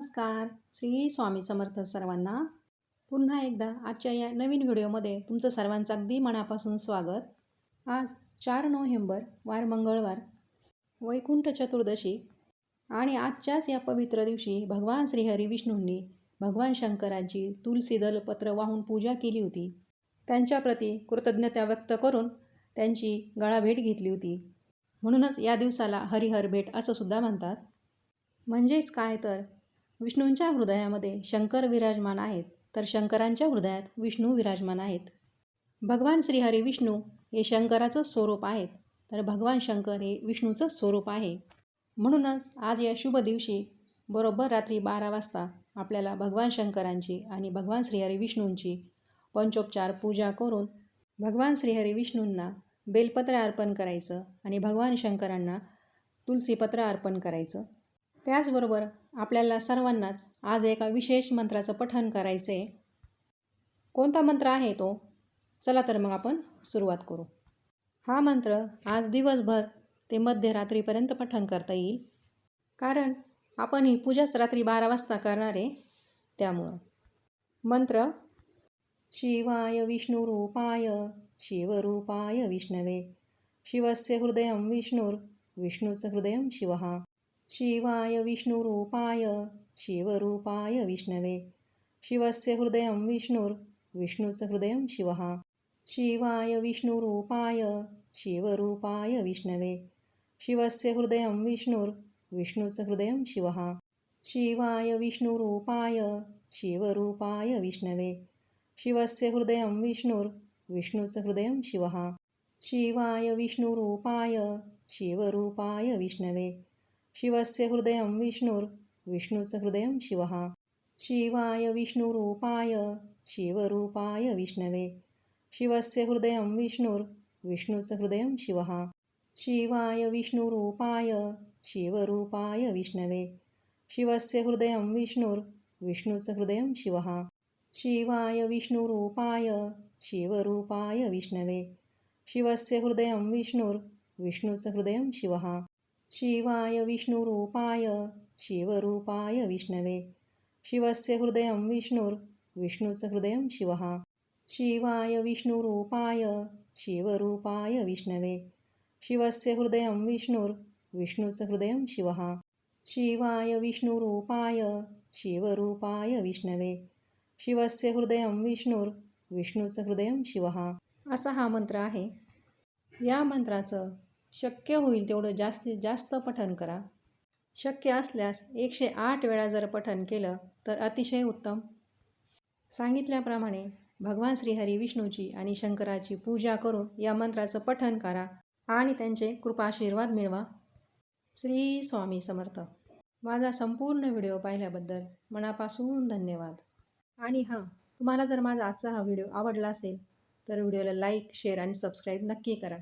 नमस्कार. श्री स्वामी समर्थ सर्वांना पुन्हा एकदा आजच्या या नवीन व्हिडिओमध्ये तुमचं सर्वांचं अगदी मनापासून स्वागत. आज चार नोव्हेंबर वार मंगळवार वैकुंठ चतुर्दशी आणि आजच्याच या पवित्र दिवशी भगवान श्रीहरी विष्णूंनी भगवान शंकरांची तुलसीदल पत्र वाहून पूजा केली होती. त्यांच्याप्रती कृतज्ञता व्यक्त करून त्यांची गळाभेट घेतली होती. म्हणूनच या दिवसाला हरिहर भेट असं सुद्धा म्हणतात. म्हणजेच काय तर विष्णूंच्या हृदयामध्ये शंकर विराजमान आहेत तर शंकरांच्या हृदयात विष्णू विराजमान आहेत. भगवान श्रीहरी विष्णू हे शंकराचं स्वरूप आहेत तर भगवान शंकर हे विष्णूचं स्वरूप आहे. म्हणूनच आज या शुभ दिवशी बरोबर रात्री बारा वाजता आपल्याला भगवान शंकरांची आणि भगवान श्रीहरी विष्णूंची पंचोपचार पूजा करून भगवान श्रीहरी विष्णूंना बेलपत्र अर्पण करायचं आणि भगवान शंकरांना तुलसीपत्र अर्पण करायचं. त्याचबरोबर आपल्याला सर्वांनाच आज एका विशेष मंत्राचं पठण करायचं आहे कोणता मंत्र आहे तो? चला तर मग आपण सुरुवात करू. हा मंत्र आज दिवसभर ते मध्यरात्रीपर्यंत पठण करता येईल. कारण आपण ही पूजाच रात्री बारा वाजता करणार आहे त्यामुळं. मंत्र शिवाय विष्णुरूपाय शिवरूपाय विष्णवे. शिवस्य हृदय विष्णुर विष्णूचं हृदय शिवहा शिवाय विष्णुरूपाय शिवरूपाय विष्णवे. शिवस्य हृदयं विष्णुर् विष्णूचं हृदयं शिवः. शिवाय विष्णुरूपाय शिवरूपाय विष्णवे. शिवस्य हृदयं विष्णुर् विष्णूचं हृदयं शिवः. शिवाय विष्णुरूपाय शिवरूपाय विष्णवे. शिवस्य हृदयं विष्णुर् विष्णूचं हृदयं शिवः. शिवाय विष्णुरूपाय शिवरूपाय विष्णवे. शिवस्य हृदयं विष्णुर विष्णूचं हृदयं शिवहा शिवाय विष्णुरूपाय शिवरूपाय विष्णवे। शिवस्य हृदयं विष्णुर विष्णूचं हृदयं शिवहा शिवाय विष्णुरूपाय शिवरूपाय विष्णवे। शिवस्य हृदयं विष्णुर विष्णूचं हृदयं शिवहा शिवाय विष्णुरूपाय शिवरूपाय विष्णवे। शिवस्य हृदयं विष्णुर विष्णूचं हृदयं शिवहा शिवाय विष्णुरूपाय शिवरूपाय विष्णवे। शिवस्य हृदयं विष्णुर् विष्णूचं हृदयं शिवहा शिवाय विष्णुरूपाय शिवरूपाय विष्णवे। शिवस्य हृदयं विष्णुर् विष्णूचं हृदयं शिवहा शिवाय विष्णुरूपाय शिवरूपाय विष्णवे। शिवस्य हृदयं विष्णुर् विष्णूचं हृदयं शिवहा असा हा मंत्र आहे. या मंत्राचं शक्य होईल तेवढं जास्तीत जास्त पठन करा. शक्य असल्यास एकशे आठ वेळा जर पठन केलं तर अतिशय उत्तम. सांगितल्याप्रमाणे भगवान श्रीहरी विष्णूची आणि शंकराची पूजा करून या मंत्राचं पठन करा आणि त्यांचे कृपाशीर्वाद मिळवा. श्री स्वामी समर्थ. माझा संपूर्ण व्हिडिओ पाहिल्याबद्दल मनापासून धन्यवाद. आणि हां तुम्हाला जर माझा आजचा हा व्हिडिओ आवडला असेल तर व्हिडिओला लाईक शेअर आणि सबस्क्राईब नक्की करा.